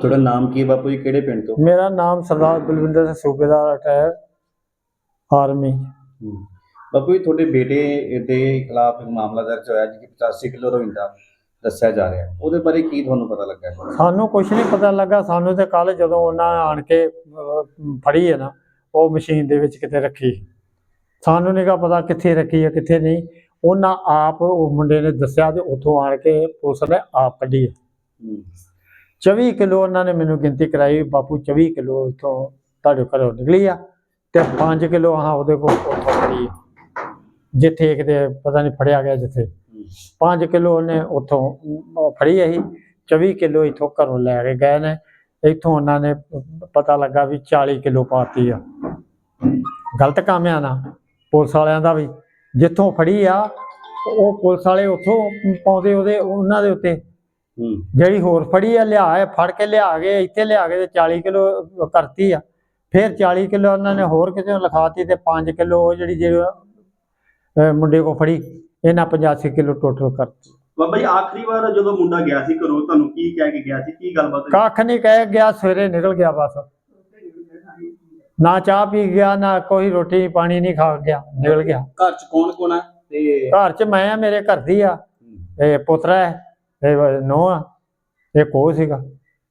ਤੁਹਾਡਾ ਨਾਮ ਕੀ ਹੈ ਬਾਪੂ ਜੀ? ਕਿਹੜੇ ਪਿੰਡ ਤੋਂ? ਮੇਰਾ ਨਾਮ ਸਰਦਾਰ ਬਲਵਿੰਦਰ ਸਿੰਘ ਸੂਬੇਦਾਰ ਰਿਟਾਇਰ ਆਰਮੀ। ਬਾਪੂ ਜੀ ਤੁਹਾਡੇ ਬੇਟੇ ਦੇ ਖਿਲਾਫ ਇੱਕ ਮਾਮਲਾ ਦਰਜ ਹੋਇਆ ਜਿਹਦੇ 85 ਕਿਲੋ ਰੋਇੰਦਾ ਦੱਸਿਆ ਜਾ ਰਿਹਾ। ਉਹਦੇ ਬਾਰੇ ਕੀ ਤੁਹਾਨੂੰ ਪਤਾ ਲੱਗਾ ਹੈ? ਸਾਨੂੰ ਕੁਝ ਨਹੀਂ ਪਤਾ ਲੱਗਾ। ਸਾਨੂੰ ਤੇ ਕੱਲ ਜਦੋਂ ਉਹਨਾਂ ਆਣ ਕੇ ਅਹ, ਫੜੀ ਹੈ ਨਾ ਉਹ ਮਸ਼ੀਨ ਦੇ ਵਿੱਚ ਕਿਤੇ ਰੱਖੀ। ਸਾਨੂੰ ਨਹੀਂ ਗਾ ਪਤਾ ਕਿੱਥੇ ਰੱਖੀ ਹੈ ਕਿੱਥੇ ਨਹੀਂ। ਉਹਨਾਂ ਆਪ ਉਹ ਮੁੰਡੇ ਨੇ ਦੱਸਿਆ ਤੇ ਉੱਥੋਂ ਆਣ ਕੇ ਪੁਲਿਸ ਨੇ ਆਪ ਕੱਢੀ ਹੈ। 24 ਕਿਲੋ ਉਹਨਾਂ ਨੇ ਮੈਨੂੰ ਗਿਣਤੀ ਕਰਾਈ ਬਾਪੂ 24 ਕਿਲੋ ਇੱਥੋਂ ਤੁਹਾਡੇ ਘਰੋਂ ਨਿਕਲੀ ਆ ਤੇ 5 ਕਿਲੋ ਆਹ ਉਹਦੇ ਕੋਲ ਫੜੀ ਜਿੱਥੇ ਕਿਤੇ ਪਤਾ ਨਹੀਂ ਫੜਿਆ ਗਿਆ ਜਿੱਥੇ। ਹੂੰ 5 ਕਿਲੋ ਉਹਨੇ ਉੱਥੋਂ ਫੜੀ ਆਹੀ 24 ਕਿਲੋ ਇੱਥੋਂ ਘਰੋਂ ਲੈ ਕੇ ਗਏ ਨੇ। ਇੱਥੋਂ ਉਹਨਾਂ ਨੇ ਪਤਾ ਲੱਗਾ ਵੀ 40 ਕਿਲੋ ਪਾਤੀ ਆ। ਗਲਤ ਕੰਮ ਆ ਨਾ, ਪੁਲਿਸ ਵਾਲਿਆਂ ਦਾ ਵੀ। ਜਿੱਥੋਂ ਫੜੀ ਆ, ਉਹ ਪੁਲਿਸ ਵਾਲੇ ਉੱਥੋਂ ਪਾਉਂਦੇ ਉਹਦੇ, ਉਹਨਾਂ ਦੇ ਉੱਤੇ। ਜਿਹੜੀ ਹੋਰ ਫੜੀ ਆ ਲਿਆ ਫੜ ਕੇ ਲਿਆ ਗਏ ਇੱਥੇ ਲਿਆ ਕੇ ਤੇ 40 ਕਿਲੋ ਕਰਤੀ ਆ। ਫਿਰ 40 ਕਿਲੋ ਉਹਨਾਂ ਨੇ ਹੋਰ ਕਿਤੇ ਲਿਖਾਤੀ ਤੇ 5 ਕਿਲੋ ਜਿਹੜੀ ਜਿਹੜਾ ਮੁੰਡੇ ਕੋ ਫੜੀ ਇਹਨਾਂ 85 ਕਿਲੋ ਟੋਟਲ ਕਰਤੀ। ਬਾਬਾ ਜੀ ਆਖਰੀ ਵਾਰ ਜਦੋਂ ਮੁੰਡਾ ਗਿਆ ਸੀ ਘਰੋਂ ਤੁਹਾਨੂੰ ਕੀ ਕਹਿ ਕੇ ਗਿਆ ਸੀ? ਕੀ ਗੱਲਬਾਤ? ਕੱਖ ਨਹੀਂ ਕਹਿ ਗਿਆ ਸਵੇਰੇ ਨਿਕਲ ਗਿਆ ਬਸ। ਨਾ ਚਾਹ ਪੀ ਗਿਆ ਨਾ ਕੋਈ ਰੋਟੀ ਪਾਣੀ ਨਹੀਂ ਖਾ ਗਿਆ ਨਿਕਲ ਗਿਆ। ਘਰ ਚ ਕੌਣ ਕੌਣ ਹੈ ਤੇ ਘਰ 'ਚ ਮੈਂ ਆ ਮੇਰੇ ਘਰ ਦੀ ਆ ਇਹ ਪੁੱਤਰਾ ਹੈ। ਇਹ ਨੋ ਆ ਇਹ ਕੋ ਸੀਗਾ।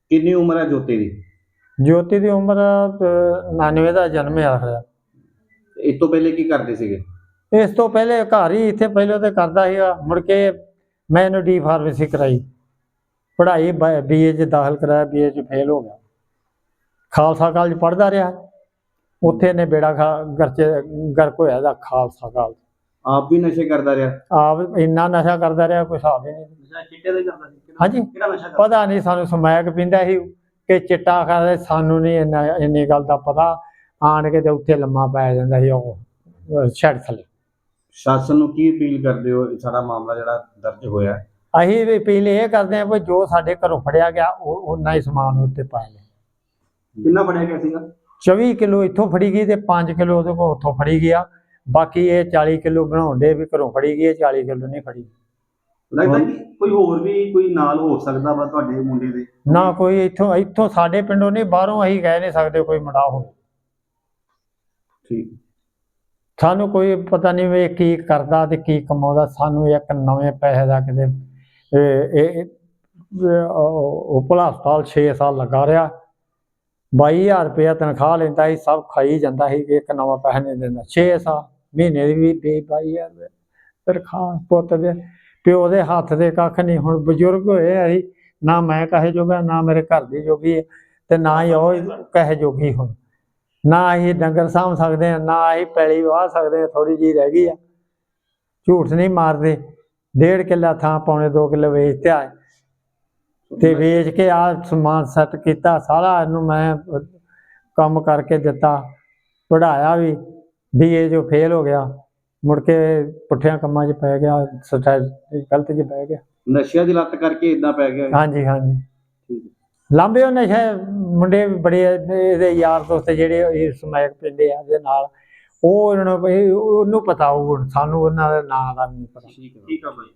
ਕਿੰਨੀ ਉਮਰ ਹੈ ਜੋਤੀ ਦੀ? ਜੋਤੀ ਦੀ ਉਮਰ ਅਹ, 99 ਦਾ ਜਨਮ ਆ ਰਿਹਾ ਇਸ ਤੋਂ ਪਹਿਲੇ ਕੀ ਕਰਦੇ ਸੀਗੇ? ਇਸ ਤੋਂ ਪਹਿਲੇ ਘਰ ਹੀ ਇੱਥੇ ਪਹਿਲਾਂ ਤੇ ਕਰਦਾ ਸੀਗਾ ਮੁੜ ਕੇ ਮੈਂ ਇਹਨੂੰ ਡੀ ਫਾਰਮੇਸੀ ਕਰਾਈ। ਪੜ੍ਹਾਈ ਬੀਏ ਚ ਦਾਖਲ ਕਰਾਇਆ ਬੀਏ ਚ ਫੇਲ ਹੋ ਗਿਆ। ਖਾਲਸਾ ਕਾਲਜ ਪੜ੍ਹਦਾ ਰਿਹਾ। ਉੱਥੇ ਨੇ ਬੇੜਾ ਖਾ ਘਰ ਚ ਗਰਕ ਹੋਇਆ ਦਾ ਖਾਲਸਾ ਕਾਲਜ। ਆਪ ਵੀ ਨਸ਼ੇ ਕਰਦਾ ਰਿਹਾ? ਆਪ ਇੰਨਾ ਨਸ਼ਾ ਕਰਦਾ ਰਿਹਾ ਕੋਈ ਹਿਸਾਬ ਹੀ ਨਹੀਂ। ਨਸ਼ਾ ਚਿੱਟੇ ਦਾ ਹੀ ਕਰਦਾ ਸੀ ਕਿਹੜਾ- ਹਾਂਜੀ। ਕਿਹੜਾ ਨਸ਼ਾ ਕਰਦਾ ਪਤਾ ਨਹੀਂ ਸਾਨੂੰ ਸਮੈਕ ਪਿੰਦਾ ਸੀ ਕਿ ਚਿੱਟਾ ਖਾਦਾ ਸਾਨੂੰ ਨਹੀਂ ਇੰਨਾ ਇੰਨੀ ਗੱਲ ਦਾ ਪਤਾ। ਆਣ ਕੇ ਤੇ ਉੱਥੇ ਲੰਮਾ ਪੈ ਜਾਂਦਾ ਸੀ ਉਹ ਅਹ ਛੱਡ ਥੱਲੇ। ਸ਼ਾਸਨ ਨੂੰ ਕੀ ਅਪੀਲ ਕਰਦੇ ਹੋ? ਇਹ ਸਾਡਾ ਮਾਮਲਾ ਜਿਹੜਾ ਦਰਜ ਹੋਇਆ। ਹੈ? ਅਸੀਂ ਵੀ ਪਹਿਲੇ ਇਹ ਕਰਦੇ ਹਾਂ ਵੀ ਜੋ ਸਾਡੇ ਘਰੋਂ ਫੜਿਆ ਗਿਆ ਉਹ ਉਹਨਾਂ ਹੀ ਸਮਾਨ ਉੱਤੇ ਪਾਇਆ ਲਿਆ ਕਿੰਨਾ ਫੜਿਆ ਗਿਆ ਸੀਗਾ? 24 ਕਿਲੋ ਇੱਥੋਂ ਫੜੀ ਗਈ ਤੇ 5 ਕਿਲੋ ਉਹਦੇ ਕੋਲ ਉੱਥੋਂ ਫੜੀ ਗਿਆ। ਬਾਕੀ ਇਹ 40 ਕਿਲੋ ਬਣਾਉਂਦੇ ਵੀ ਘਰੋਂ ਫੜੀ ਗਈ ਇਹ 40 ਕਿਲੋ ਨਹੀਂ ਫੜੀ। ਲੱਗਦਾ ਕਿ ਕੋਈ ਹੋਰ ਵੀ ਕੋਈ ਨਾਲ ਹੋ ਸਕਦਾ ਵਾ ਤੁਹਾਡੇ ਮੁੰਡੇ ਦੇ? ਨਾ ਕੋਈ ਇੱਥੋਂ ਇੱਥੋਂ ਸਾਡੇ ਪਿੰਡੋਂ ਨਹੀਂ ਬਾਹਰੋਂ ਅਸੀਂ ਕਹਿ ਨਹੀਂ ਸਕਦੇ ਕੋਈ ਮੁੰਡਾ ਹੋਵੇ। ਠੀਕ। ਸਾਨੂੰ ਕੋਈ ਪਤਾ ਨਹੀਂ ਵੀ ਕੀ ਕਰਦਾ ਤੇ ਕੀ ਕਮਾਉਂਦਾ ਸਾਨੂੰ ਇੱਕ ਨਵੇਂ ਪੈਸੇ ਦਾ ਕਿਤੇ ਇਹ ਉਪਲਾ ਹਸਪਤਾਲ 6 ਸਾਲ ਲੱਗਾ ਰਿਹਾ। 22000 ਰੁਪਇਆ ਤਨਖਾਹ ਲੈਂਦਾ ਸੀ ਸਭ ਖਾਈ ਜਾਂਦਾ ਸੀ ਇੱਕ ਨਵਾਂ ਪੈਸਾ ਨਹੀਂ ਦਿੰਦਾ। 6 ਸਾਲ ਮਹੀਨੇ ਦੀ ਵੀ 22000 ਰੁਪਏ ਤਨਖਾਹ ਪੁੱਤ ਦੇ ਪਿਓ ਦੇ ਹੱਥ ਦੇ ਕੱਖ ਨਹੀਂ। ਹੁਣ ਬਜ਼ੁਰਗ ਹੋਏ ਅਸੀਂ, ਨਾ ਮੈਂ ਕਹੇ ਜੋਗਾ, ਨਾ ਮੇਰੇ ਘਰ ਦੀ ਜੋਗੀ ਹੈ ਤੇ ਨਾ ਹੀ ਉਹ ਕਹੇ ਜੋਗੀ ਹੁਣ। ਨਾ ਅਸੀਂ ਡੰਗਰ ਸਾਂਭ ਸਕਦੇ ਆ, ਨਾ ਅਸੀਂ ਪੈਲੀ ਵਾਹ ਸਕਦੇ ਆ ਥੋੜੀ ਜੀ ਰਹਿ ਗਈ ਆ। ਝੂਠ ਨਹੀਂ ਮਾਰਦੇ, ਡੇਢ ਕਿੱਲਾ ਥਾਂ ਪੌਣੇ 2 ਕਿੱਲੇ ਤੇ ਆਏ। ਤੇ ਵੇਚ ਕੇ ਆ ਸਮਾਨ ਸੈੱਟ ਕੀਤਾ, ਸਾਰਾ ਇਹਨੂੰ ਮੈਂ ਕੰਮ ਕਰਕੇ ਦਿੱਤਾ ਪੜਾਇਆ ਵੀ। ਬੀਏ ਜੋ ਫੇਲ ਹੋ ਗਿਆ ਮੁੜ ਕੇ ਪੁੱਠਿਆਂ ਕੰਮਾਂ 'ਚ ਪੈ ਗਿਆ ਸਟਾ ਗਲਤ 'ਚ ਪੈ ਗਿਆ। ਨਸ਼ਿਆਂ ਦੀ ਲੱਤ ਕਰਕੇ ਇਦਾਂ ਪੈ ਗਿਆ ਹਾਂਜੀ ਹਾਂਜੀ। ਲਾਂਬੇ ਉਹ ਨਸ਼ਾ ਮੁੰਡੇ ਬੜੇ ਇਹਦੇ ਯਾਰ ਦੋਸਤ ਜਿਹੜੇ ਇਹ ਸਮੈਕ ਪਿੰਦੇ ਆ ਇਹਦੇ ਨਾਲ। ਉਹ ਉਹਨੂੰ ਪਤਾ ਉਹ ਸਾਨੂੰ ਉਹਨਾਂ ਦਾ ਨਾਂ ਦਾ ਨਹੀਂ ਪਤਾ। ਠੀਕ ਹੈ। ਠੀਕ ਆ ਬਾਈ।